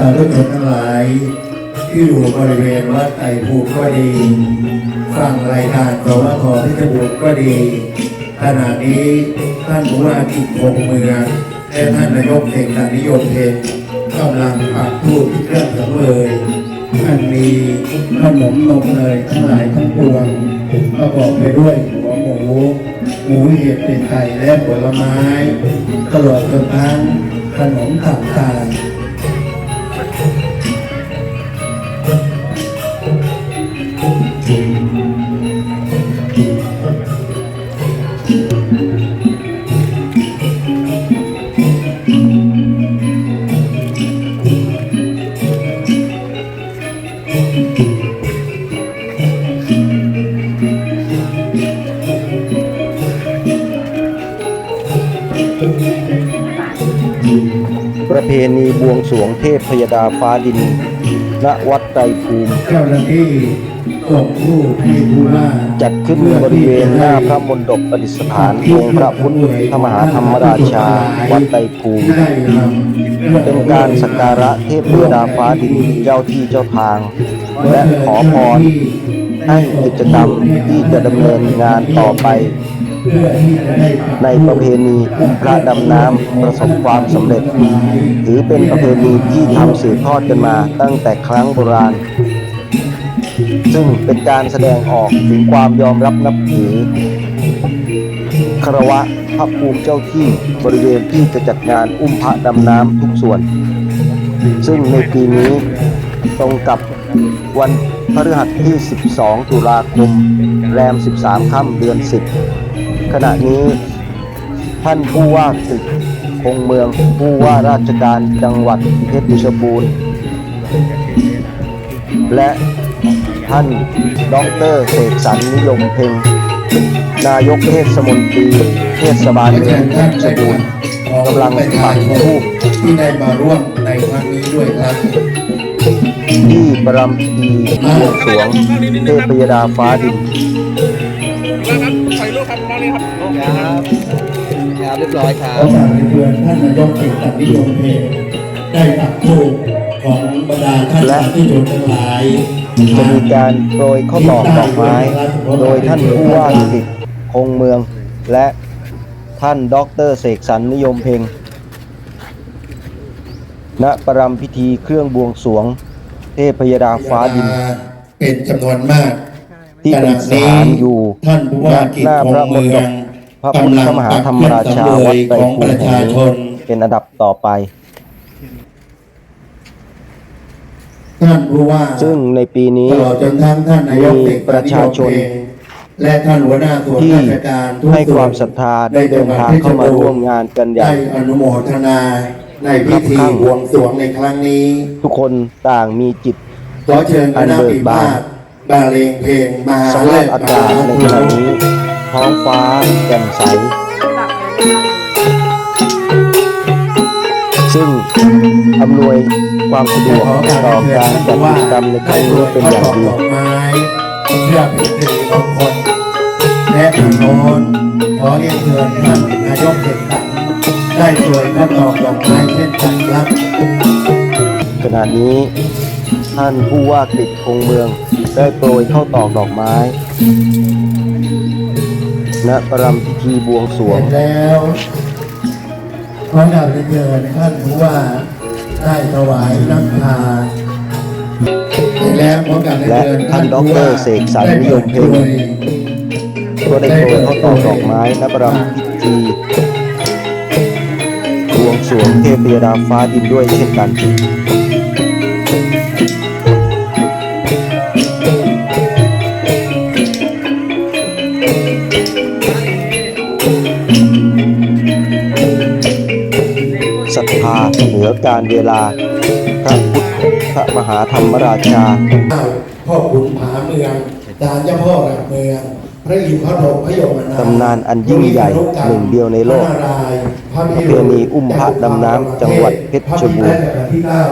สาธุชนทั้งหลาย ที่อยู่บริเวณวัดไต่ภูมิก็ดีฟังรายการสวทพิจบุตรก็ดี ขณะนี้ท่านผู้ว่ากิจคงเมืองและท่านนายกเอกสันนิยมเพชรกำลังปักทูปที่เครื่องสังเวยท่านมีขนมนมเนยทั้งหลายทั้งปวงประกอบไปด้วยหัวหมูหมูเห็ดเป็ดไก่และผลไม้ตลอดจนทั้งขนมต่างๆ วงสรวงเทพพยดาฟ้าดิน ณ วัดไตรภูมิ เจ้าหน้าที่ส่งผู้ให้ผู้ว่าจัดขึ้นบริเวณหน้าพระมณฑปประดิษฐานองค์พระพุทธมหาธรรมราชา วัดไตรภูมิได้ทำเป็นการสักการะเทพพยดาฟ้าดินเจ้าที่เจ้าทาง และขอพรให้กิจกรรมที่จะดำเนินงานต่อไปเพื่อที่จะได้ ในประเพณีพระดำน้ำประสบความสำเร็จ ถือเป็นประเพณีที่ทำสืบทอดกันมาตั้งแต่ครั้งโบราณ ซึ่งเป็นการแสดงออกถึงความยอมรับนับถือคารวะพระภูมิเจ้าที่บริเวณที่จะจัดงานอุ้มพระดำน้ำทุกส่วน ซึ่งในปีนี้ตรงกับวันพฤหัสที่ 12 ตุลาคม แรม 13 ค่ำเดือน 10 ขณะนี้ ท่านผู้ว่าตึกคงเมืองผู้ว่าราชการจังหวัดเพชรบูบูรณ์และท่านดอกเตอรเสกสรรนิยมเพ็งนายกเทศมนตรีเทศบาลเมืองเพชรบูรณ์กำลังปักธูปที่ได้มาร่วมในครั้งนี้ด้วยครับที่ประรำพิธีบวงสรวงเทพยดาฟ้าดิน ครับมอเคครับครับเรียบร้อยครัขอบการเรียนท่านนายกเอกสันนิยมเพชรได้ปักทูของบรรดาท่านสาธุชนทั้งหลายจะมีการโปรยข้าวตอกดอกไม้ โดยท่านผู้ว่ากิจคงเมือง และท่านด็อกเตอร์เสกสรรนิยมเพ็ง ณ ประรำพิธีเครื่องบวงสรวง เทพยดาฟ้าดิน เป็นจำนวนมาก ที่ประดิษฐานอยู่ท่านผู้ว่ากิจหน้าขอพระงมเมืณฑองปพระพุทธมหาธรรมราชาวัดไตรของภูปมิระแห่ชางชนี้นเป็นอันดับต่อไปท่านผู้ว่าซึ่งในปีนี้ตลอดจนทั้งท่านนายกมีเอกประชาชน และท่านหัวหน้าส่วนที่ราชการทุกให้ส่ความศรัทธาได้เดินทางเข้ามาร่วมงานกันอย่างได้อนุโมทนาในพิธีครับบวงสรวงในครั้งนี้ ทุกคนต่างมีจิตขอเชิญคณะปีพาท บาเลงเพลงมาสภาพกอากาศในขณะนี้ท้องฟ้าแจ่มใส ซึ่งอำนวยความสะดวกต่อการจัดกิจกรรมในครั้งนี้เป็นอย่างดีอกไม้เพื่อเป็นสิริมงคลและทางโน้นขอเรียนเชิญท่านนายกเด็กสันได้โปรยข้าวตอกดอกไม้เช่นกันครับขณะนี้ท่านผู้ว่ากฤษคงเมือง ได้โปรยเข้าตอกดอกไม้ณประรำพิธีบวงสรวเสงร็จแล้วขอดาวเรียนเชิญท่านผู้ว่าได้ถวายน้ำทานเสร็จแล้วขอการเรียนและเชิญท่านดผู้รว่าเสกสรรนิยมเพ็ง ก็ได้โปรยเข้าตอกดอกไม้ณประรำพิธีบวงสรวงเทพยดาฟ้าดินด้วยเช่นกันาเหนือการเวลา พระพุทธระมหาธรรมราชา พ่อขุนผาเมืองจานเจ้าพ่อหลักเมือง พระอินทร์พระพรหมพระยมนาตำนานอันยิ่งใหญ่หนึ่งเดียวในโลกพระนารายณ์พระประเพณีอุ้มพระดำน้ำจังหวัดเพชรบูรณ์พะพิฆเนศรัชกาลที่เก้า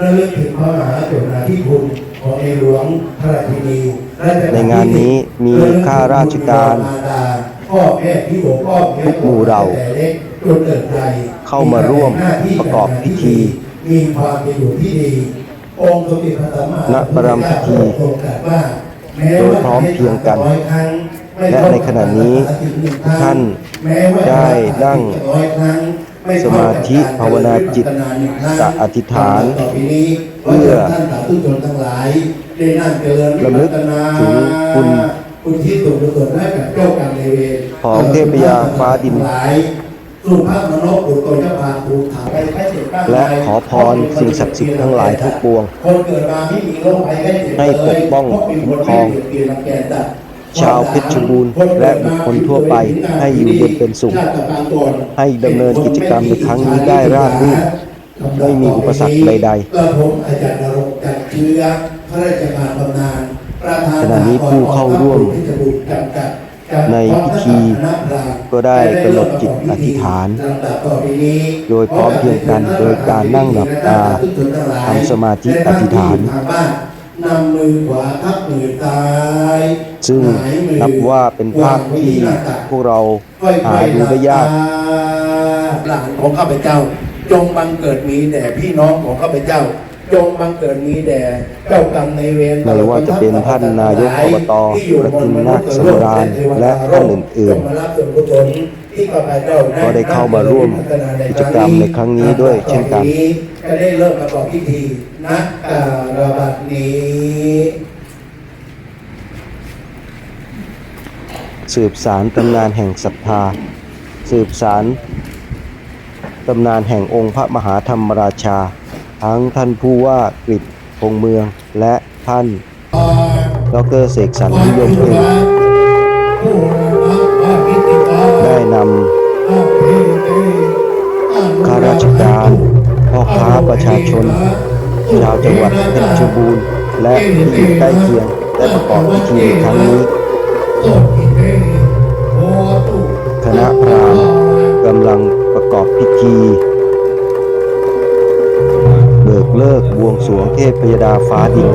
ระลึกถึงพระมหากรุณาธิคุณของในหลวงพระราชินีรัชกลในงานนี้มีข้าราชการพ่อแม่พี่โอพ่อแม่ทุกหมู่เหล่าแต่เล็กจนเกิดใหญ่ เข้ามาร่วมประกอบพิธีมีความเป็นอยู่ที่ดีองค์สมเด็จพระสัมมาณประรำพิธีทรงตรัสว่าแม้โดยว่าพร้อมเพรียงกันร้อยครั้งไม่และในขณะนี้ท่านได้นั่งสมาธิภาวนาจิตกะอธิษฐาน เพื่อท่านสาธุชนทั้งหลายได้นั่งเจริญระลึกถึงคุณคุณที่ตุกุศลให้กับเจ้ากรรมนายเวรของเทพยาฟ้าดิน แค่เจ็บบ้างและขอพรสิ่งศักดิ์สิทธิ์ทั้งหลายทั้งปวงคนเกิดมาไม่มีโรคภัยไข้เจ็บให้ปกป้องคุ้มครอง ชาวเพชรบูรณ์และบุคคลทั่วไปให้อยู่เย็นเป็นสุข ให้ดำเนินกิจกรรมในครั้งนี้ได้ราบรื่นไม่มีอุปสรรคใดๆกระผมอาจารย์นรงค์จันทร์เชื้อพระราชการบำนาญประธานขณะนี้ผู้เข้าร่วม เพชรบูรณ์จำกัดในพิธีก็ได้กำหนดจิตอธิษฐาน โดยพร้อมเพรียงกันโดยการนั่งหลับตาทำสมาธิอธิษฐานนำมือขวาทับมือซ้ายซึ่งนับว่าเป็นภาพที่พวกเราหาดูได้ยากหลานของข้าพเจ้า จงบังเกิดมีแด่พี่น้องของข้าพเจ้า จงบังเกิดมีแด่เจ้ากรรมในายเวรไม่ว่าจะเป็นท่านนายกอบตประทินนาคสำราญและท่านอื่นๆจงมารับส่วนกุศลที่ข้าพเจ้าก็ได้เข้ามาร่วมกิจกรรมในครั้งนี้ด้วยเช่นกันก็ได้เริ่มประกอบพิธีนะการบัดนี้สืบสารตำนานแห่งศรัทธา สืบสารตำนานแห่งองค์พระมหาธรรมราชา ทั้งท่านผู้ว่ากฤษพงเมืองและท่าน ดรเสกสรรนิยมเองได้นำข้าราชการพ่อค้าประชาชน ชาวจังหวัดเพชรบูรณ์ และที่อยู่ใกล้เคียงได้ประกอบพิธีครั้งนี้ คณะพราหมณ์กำลังประกอบพิธี เลิกบวงสรวงเทพยดาฟ้าดิน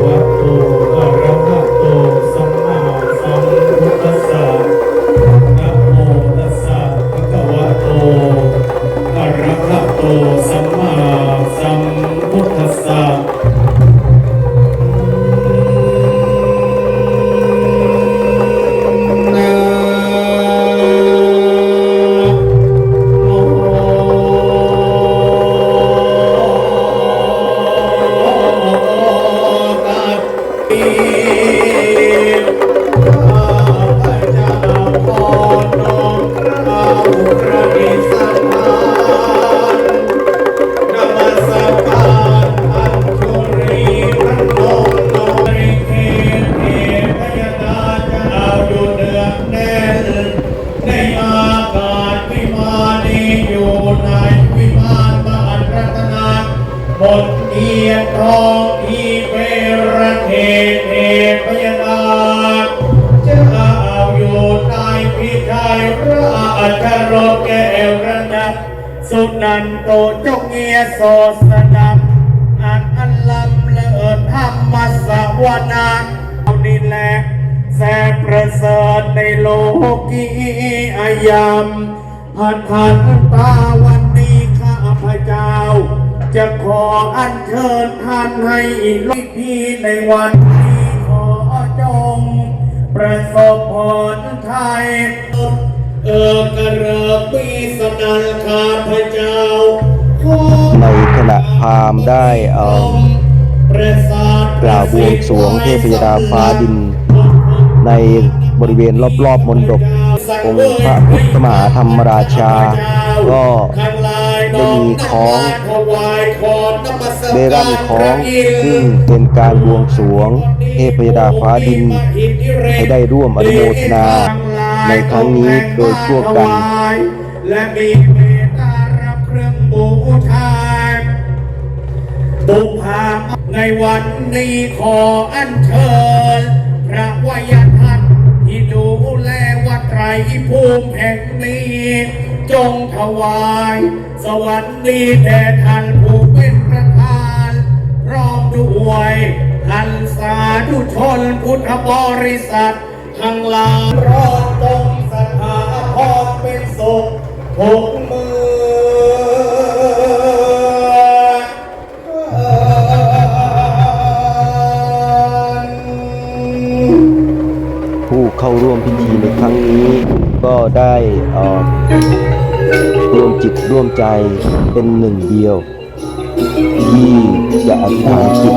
สสนับอันอันลำเลิศธรรมสวนาเอานี่แหละแสนประเสริฐในโลกีอายามพันพันตาวันนี้ข้าพเจ้า จะขออัญเชิญท่านให้ลุยพีในวันนี้ขอจง ประสบผลไทยเออกระเริกปีสนันข้าพเจ้าขอ ณะพราหมณ์ได้กล่าวบวงสรวงเทพยดาฟ้าดิน ในบริเวณรอบๆมณฑปองค์พระพุทธมหาธรรมราชา ก็ได้มีของได้ร่ำของซึ่งเป็นการบวงสรวงเทพยดาฟ้าดิน ให้ได้ร่วมอนุโมทนา ในครั้งนี้โดยทั่วกันและมี บุพาในวันนี้ขออัญเชิญ พระวายทัตที่ดูแลวัดไตรภูมิแห่งนี้ จงถวาย สวัสดีแด่ท่านผู้เป็นประธานพร้อมด้วยท่านสาธุชนพุทธบริษัท ทั้งหลายรอตรงสถาพรเป็นสุขหก ก็ได้อ่อร่วมจิตร่วมใจเป็นหนึ่งเดียว ที่จะอธิษฐานจิต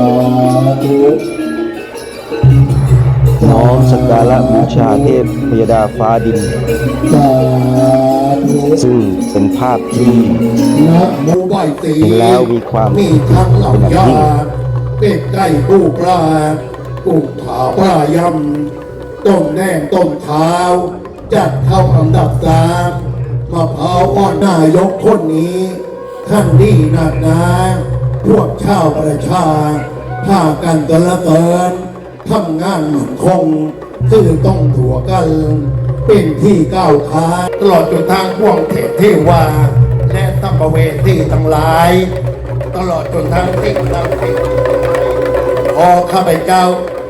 น้อมสักการะบูชาเทพพยดาฟ้าดิน ซึ่งเป็นภาพที่เห็นแล้วมีความมีทั้งเหล่ายางญาติเป็ดไก่ปูปลากุ้งขาวปลายำต้มแนมต้มเท้า จัดเข้าอันดับสามมะพร้าวอ่อนนายกคนนี้ท่านดีหนักนาพวกชาวประชาพากันตะละเตินทำงานเหมือนคงซื่อต้องถัวกัน เป็นที่ก้าวขาตลอดจนทางพวงเทเทวา และตัมปเวทีทั้งหลาย ตลอดจนทางสิ่งต่างสิ่งขอข้าพเจ้า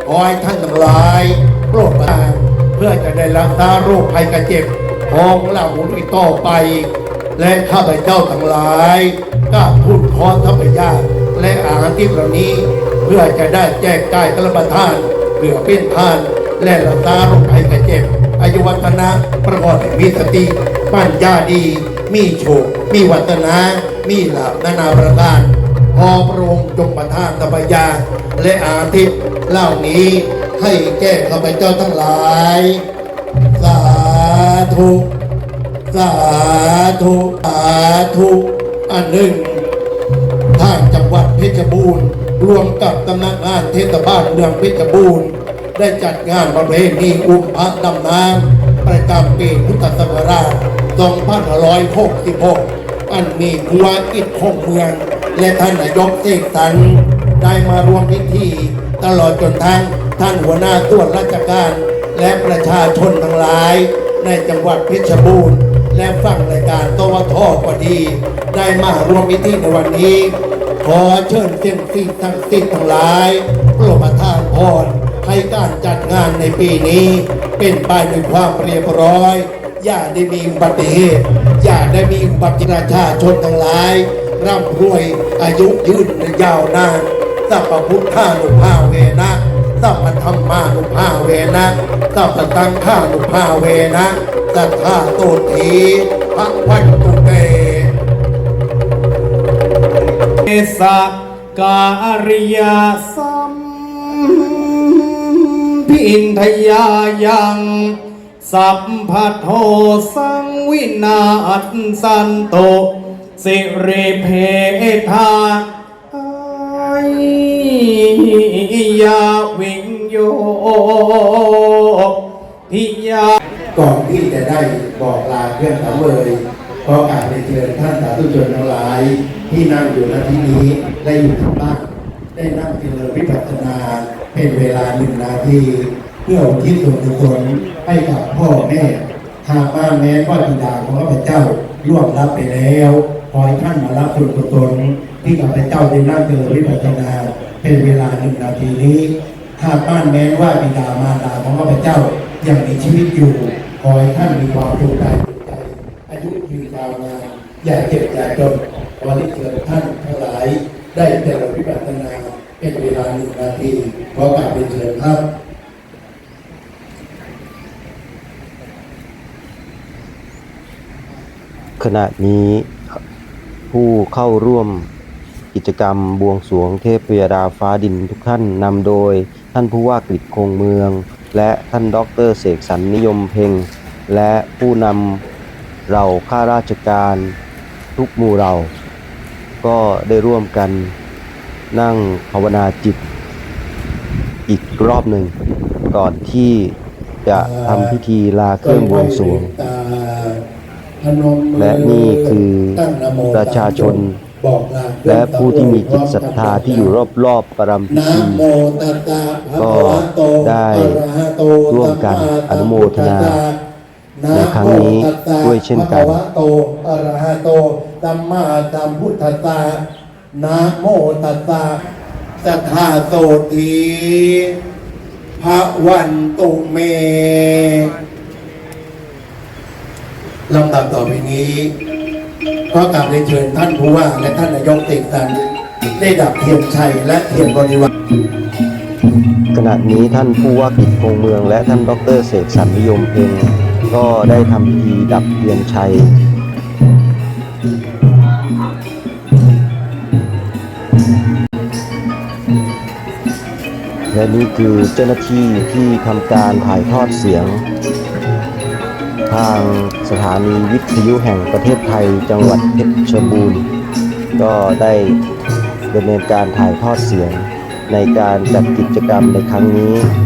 ขอให้ท่านทั้งหลาย โปรดประทาน เพื่อจะได้รักษาโรคภัยกระเจ็บของเหล่าอีกต่อไป และข้าพเจ้าทั้งหลายก็พูดขอทัพยาและอาหารที่เหล่านี้ เพื่อจะได้แจกจ่ายกระประทานเพื่อเป็นทาน และรักษาโรคภัยกระเจ็บ อายุวัฒนะประกอบมีสติปัญญาดี มีโชค มีวัฒนะ มีหลับนานาประการพอพระองค์จงประทานตัพยาและอาทิตย์เหล่านี้ ให้แก่ข้าพเจ้าทั้งหลาย สาธุ สาธุ สาธุ อันหนึ่ง ทางจังหวัดเพชรบูรณ์รวมกับตำนักงานเทศบาลเมืองเพชรบูรณ์ได้จัดงานประเพณีอุ้มพระดำน้ำประจำปีพุทธศักราช 2566 อันมีผู้ว่าอิฐคงเมือง และท่านนายกเสกสรรได้มาร่วมพิธีตลอดจนทั้ง ท่านหัวหน้าส่วนราชการและประชาชนทั้งหลาย ในจังหวัดเพชรบูรณ์ และฟังรายการตวทก็ดี ได้มาร่วมพิธีในวันนี้ ขอเชิญเสียงสิ่งทั้งสิ้นทั้งหลายโปรดประทานพรให้การจัดงานในปีนี้ เป็นไปด้วยความเรียบร้อย อย่าได้มีอุบัติเหตุ อย่าได้มีอุบัติประชาชนทั้งหลาย ร่ำรวยอายุยืนยาวนานสัพพุทธานุภาเวนะ สัพพธรรมานุภาเวนะสัพพตังฆานุภาเวนะสัทธาโตถีพระวันตุเตเอสะการิยาสัมพินทยายังสัพพะโทสังวินาศสันโตสิริเพทาไอยา วิยทิยาก่อนที่จะได้บอกลาเพื่อนสังเวยขอการเรียนเชิญท่านสาธุชนทั้งหลาย ที่นั่งอยู่ณที่นี้ได้อยู่ทางบ้านได้นั่งเจริญวิปัสสนาเป็นเวลาหนึ่งนาทีเพื่อทิศส่วนกุศลให้กับพ่อแม่หากว่านแม้ว่าบิดาของข้าพเจ้าล่วงรับไปแล้วขอให้ท่านมารับส่วนกุศลที่ข้าพเจ้าได้นั่งเจริญวิปัสสนาเป็นเวลาหนึ่งนาทีนี้ หากบ้านแม้ว่าบิดามารดาของข้าพเจ้ายังมีชีวิตอยู่ ขอให้ท่านมีความสุขกายสุขใจอายุยืนยาวนานอย่าเจ็บอย่าจนวันนี้เกิดท่านทั้งหลาย ได้แต่ละวิปัสสนาเป็นเวลาหนึ่งนาทีขอกราบเป็นเชิญครับขณะนี้ผู้เข้าร่วมกิจกรรมบวงสรวงเทพพยดาฟ้าดินทุกท่านนำโดย ท่านผู้ว่ากฤษคงเมือง และท่านด็อกเตอร์เสกสรรนิยมเพ็งและผู้นำเราข้าราชการทุกหมู่เรา ก็ได้ร่วมกันนั่งภาวนาจิต อีกรอบหนึ่ง ก่อนที่จะทำพิธีลาเครื่องบวงสรวงและนี่คือประชาชนบอกลา และผู้ที่มีจิตศรัทธาที่อยู่รอบๆประรำพินะธีโมตัสสะภะก็คะวะโตได้อะระหะโตร่วมกันสัมมาอนุโมทนาสัมพุทธัสสะในครั้งนี้ะโมตัสสะด้วยเช่นกันภะคะวะโตอะระหะโตสัมมาสัมพุทธัสสะนะโมตัสสะสัทธาโสตีพระวันตุเมลำดับต่อไปนี้ ก็กลับเรียนเชิญท่านผู้ว่าและท่านนายกเตกสันได้ดับเทียนชัยและเทียนบริวารขณะนี้ท่านผู้ว่ากิจคงเมือง และท่านดรเสกสรรนิยมเองก็ได้ทำพิธีดับเทียนชัยและนี่คือเจ้าหน้าที่ที่ทำการถ่ายทอดเสียง ทางสถานีวิทยุแห่งประเทศไทย จังหวัดเพชรบูรณ์ ก็ได้ดำเนินการถ่ายทอดเสียงในการจัดกิจกรรมในครั้งนี้น้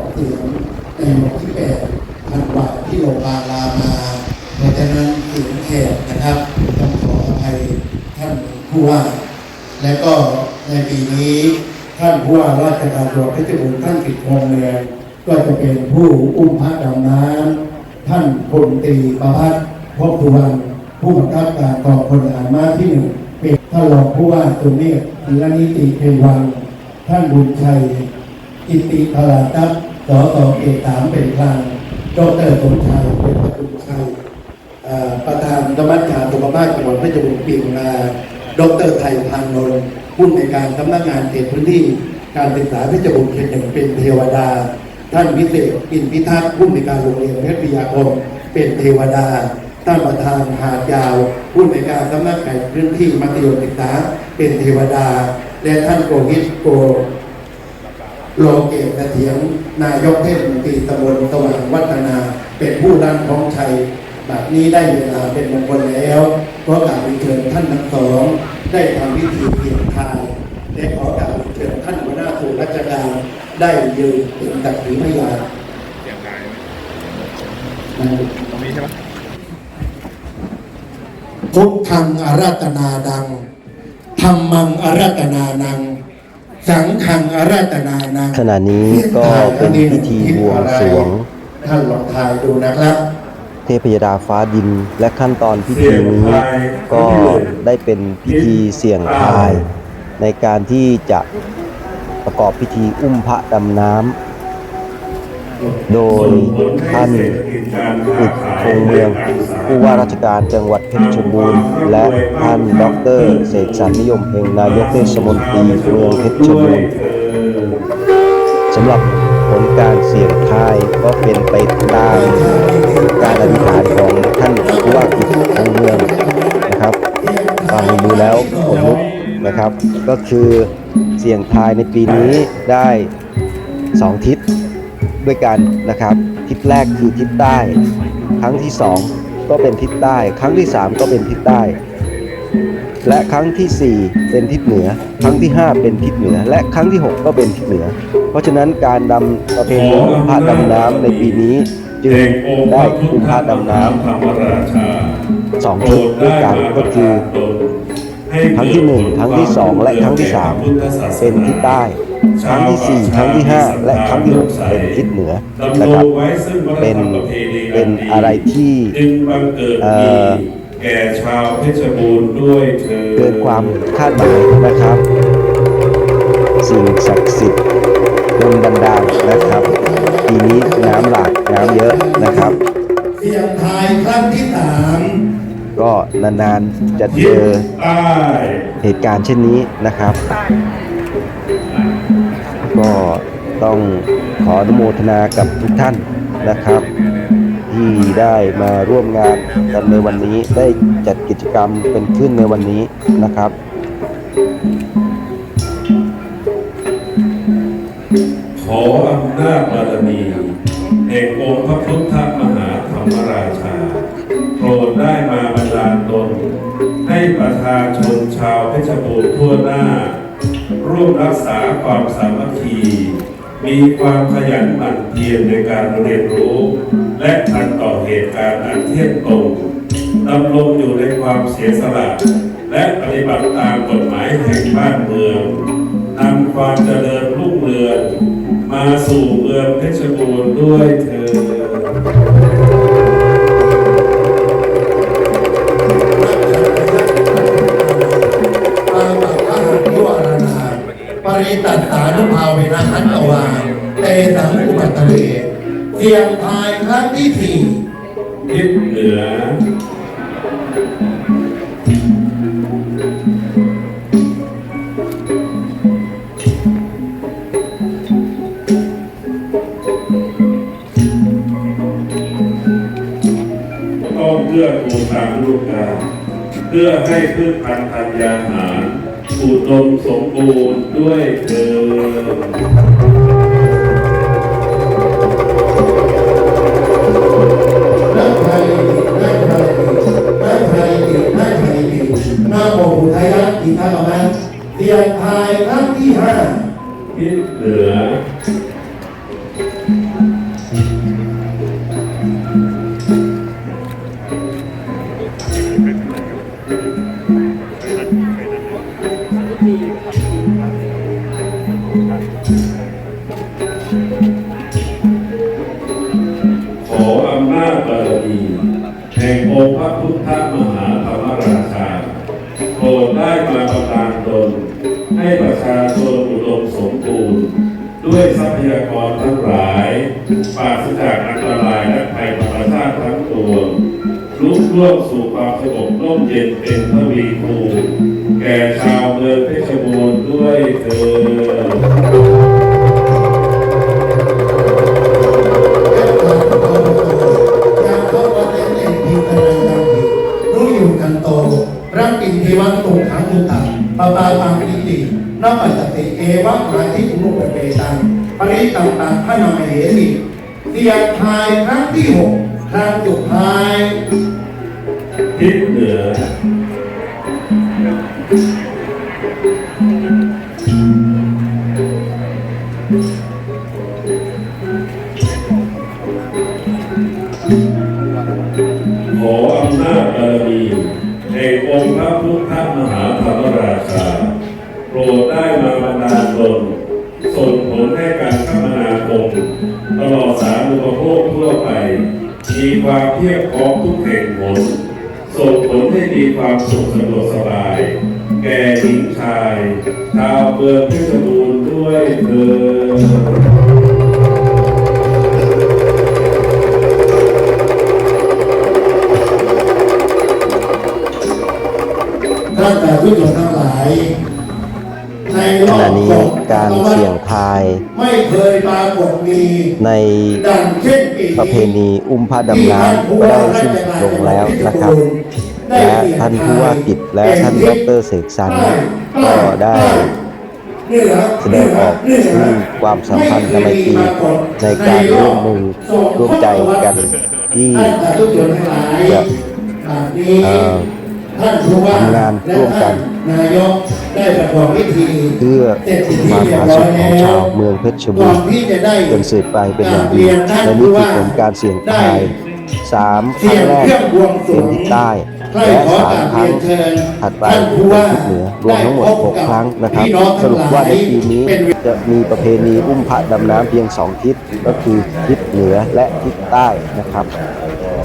กที่บอกเสียงในวันที่แปดธันวาที่โรงพยาบาลามาเพราะฉะนั้นเสียงแขกนะครับต้องขออภัยท่านผู้ว่า และก็ในปีนี้ท่านผู้ว่าราชการจังหวัดเพชรบูรณ์ท่านกิจพงเมืองก็จะเป็นผู้อุ้มพระดำน้ำท่านพลตรีประพัฒน์พบสุวรรณผู้บังคับการกองพลทหารมาที่หนึ่งเป็นท่านรองผู้ว่าตุเนศและนิติเพวังท่านบุญชัยอิติพลาตัพ สอต่อเอกสามเป็นพลางดรสมชายเป็นประตุชัยประธานสมัชชาสุขภาพจังหวัดเพชรบูรณ์ปีมนาดรไทยพานนท์ผู้ในการสำนักงานเขตพื้นที่การศึกษาเพชรบูรณ์เขตหนึ่งเป็นเทวดา ท่านพิเศษอินพิทักษ์ผู้ในการโรงเรียนเพชรพิยาคมเป็นเทวดา ท่านประธานหาดยาวผู้ในการสำนักงานพื้นที่มัธยมศึกษาเป็นเทวดา และท่านโกหิตโก โลเกตเถียรนายกเทศมนตรีตำบลสว่างวัฒนา เป็นผู้ร่างท้องชัยแบบนี้ได้เวลาเป็นมงคลแล้วก็กราบเรียนเชิญท่านทั้งสอง ได้ทำพิธีเพียงทายและขอกราบเชิญท่านหัวหน้าส่วนราชการได้ยืนเป็นตักขีพยานเสียงกายนะตรงนี้ใช่ไหมพุทธังอาราธนาดังธรรมังอาราธนานัง สังฆังอาราธนานังขณะนี้ก็เป็นพิธีบวงสรวง ท่านลองทายดูนะครับ เทพยดาฟ้าดินและขั้นตอนพิธีนี้ก็ได้เป็นพิธีเสี่ยงทาย ในการที่จะประกอบพิธีอุ้มพระดำน้ำ โดยท่านอุดคงเมือง ผู้ว่าราชการจังหวัดเพชรบูรณ์ และท่านดรเสกสรรนิยมเพ็งนายกเทศมนตรีเมืองเพชรบูรณ์สำหรับผลการเสี่ยงทายก็เป็นไปตามการอธิษฐานของท่านผู้ว่ากิจของเมืองนะครับฟังดูแล้วขนลุกนะครับ ก็คือเสี่ยงทายในปีนี้ได้สองทิศ ด้วยกันนะครับ ทิศแรกคือทิศใต้ ครั้งที่สองก็เป็นทิศใต้ ครั้งที่สามก็เป็นทิศใต้ และครั้งที่ 4 เป็นทิศเหนือ ครั้งที่ 5 เป็นทิศเหนือ และครั้งที่ 6 ก็เป็นทิศเหนือ เพราะฉะนั้นการดำประเพณีอุพระดำน้ำในปีนี้จึงได้อุ้มพระดำน้ำสองทิศด้วยกันก็คือ ครั้งที่1ครั้งที่2และครั้งที่3เป็นทิศใต้ ครั้งที่4ครั้งที่5และครั้งที่6เป็นทิศเหนือนะครับเป็นเป็นอะไรที่จึงบังเกิดเอ่มีอแก่ชาวเพชรบูรณ์ด้วยเธอญเกินความคาดหมายนะครับ สิ่งศักดิ์สิทธิ์ดลบันดาลนะครับปีนี้น้ำหลากน้ำเยอะนะครับเสียงทายครั้งที่สาม ก็นานๆจะเจอเหตุการณ์เช่นนี้นะครับ ก็ต้องขออนุโมทนากับทุกท่านนะครับ ที่ได้มาร่วมงานกันในวันนี้ได้จัดกิจกรรมเป็นขึ้นในวันนี้นะครับขออำนาจบารมีแห่งองค์พระพุทธมหาธรรมราชา รดได้มาบันดาลตน ให้ประชาชนชาวเพชรบูรณ์ทั่วหน้า ร่วมรักษาความสามัคคี มีความขยันหมั่นเพียรในการเรียนรู้ และทันต่อเหตุการณ์อันเที่ยงตรงดำรงอยู่ในความเสียสละ และปฏิบัติตามกฎหมายแห่งบ้านเมืองนำความเจริญรุ่งเรืองมาสู่เมืองเพชรบูรณ์ด้วยเธอ ริตัตตานุภาเวนะขันตวาเตสังอุปัตเวเสียงทายครั้งที่สี่ทิศเหนือต้องเพื่อกูลตามฤดูกาเพื่อให้พืชพันธุ์ธัญญาหาร อุดมสมบูรณ์ด้วยเธอนักไทยนักไทยนักไทยนักไทยนาโมพุทธายะอิทังมะเตียงทายครั้งที่ห้าทิศเหนือ นัปัจติเอวะมาทิอุรุปเปตังปริตังตังพระนามเหสิเตียงทายครั้งที่หกครั้งสุดท้าย ความสุขสะดวกสบาย แก่หญิงชายชาวเมืองเพชรบูรณ์ด้วยเถิดท่านแต่ผู้ชมทั้งหลายในรขอบณะนี้ของการเสี่ยงทายไม่เคยปรากฏมีในดังเช่นปีประเพณีอุ้มพระดำน้ำก็ได้สิ้นสุดลงแล้วนะครับ และท่านผู้ว่ากิจและท่านดรเสกสรรก็ได้แสดงออกถึงความสัมพันธ์ไมตรีในการร่วมมือร่วมใจกันที่ท่านสาธุชนทั้งหลายจะอ่านี้เอ่อท่านผู้ว่าทำงานร่วมกันและท่านนายกได้ประกอบพิธีเพื่อเสร็จพิธีความเรียผาบร้สุอกยของแล้ชาววเมืองเพชรบูก่อรนณ์ที่จะได้จนสืบไปเป็นอย่างดีกรเรียนท่านและนี่ผู้คือว่าผลการเสี่ยงทาย สามคเสีรั้ยงงแรกเครื่องบวงสรเป็วนงทิศใต้ใครและขอสามกราบครั้งเรียนเชิญถัดไปท่านผู้เป็นว่าทิศเหนือรวมทั้งหมดได้พบหกกับครั้งนะครับพี่น้องสรุปว่าในปีนี้เป็นจะมีประเพณีอุ้มพระดำน้ำเพียงสองทิศก็คือทิศเหนือและทิศใต้นะครับ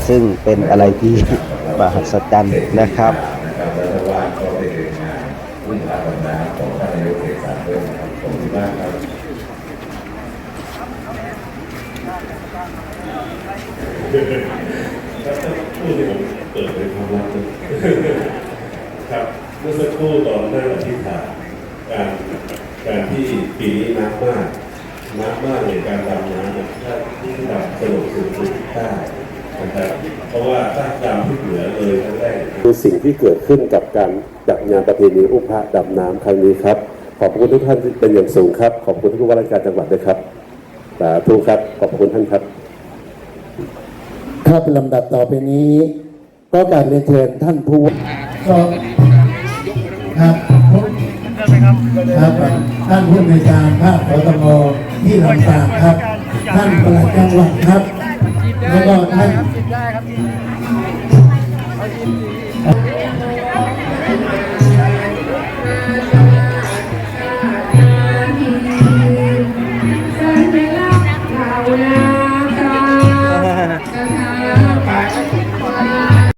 ซึ่งเป็นอะไรที่มหัศจรรย์นะครับข ครับถ้าพูดที่ผมเปิดเผยความลับนะ ครับเมื่อสักครู่ตอนนั่งอธิษฐานการการที่ปีนี้นักมากนักมากในการดำน้ำเนี่ยถ้าที่ดำสนุกสุดคือที่ใต้นะครับเพราะว่าถ้าดำที่เหนือเลยครั้งแรกคือสิ่งที่เกิดขึ้นกับการจัดงานประเพณีอุ้มพระดำน้ำครั้งนี้ครับ ขอบคุณทุกท่านเป็นอย่างสูงครับ ขอบคุณทุกว่าราชการจังหวัดด้วยครับสาธุครับ ขอบคุณท่านครับ ครับลำดับต่อไปนี้ ก็การเรียนเชิญท่านผู้ก็ครับครับท่านผู้ในวยการภาคกทมที่ลำปางครับ ท่านปลัดจังหวัดครับ แล้วก็ท่าน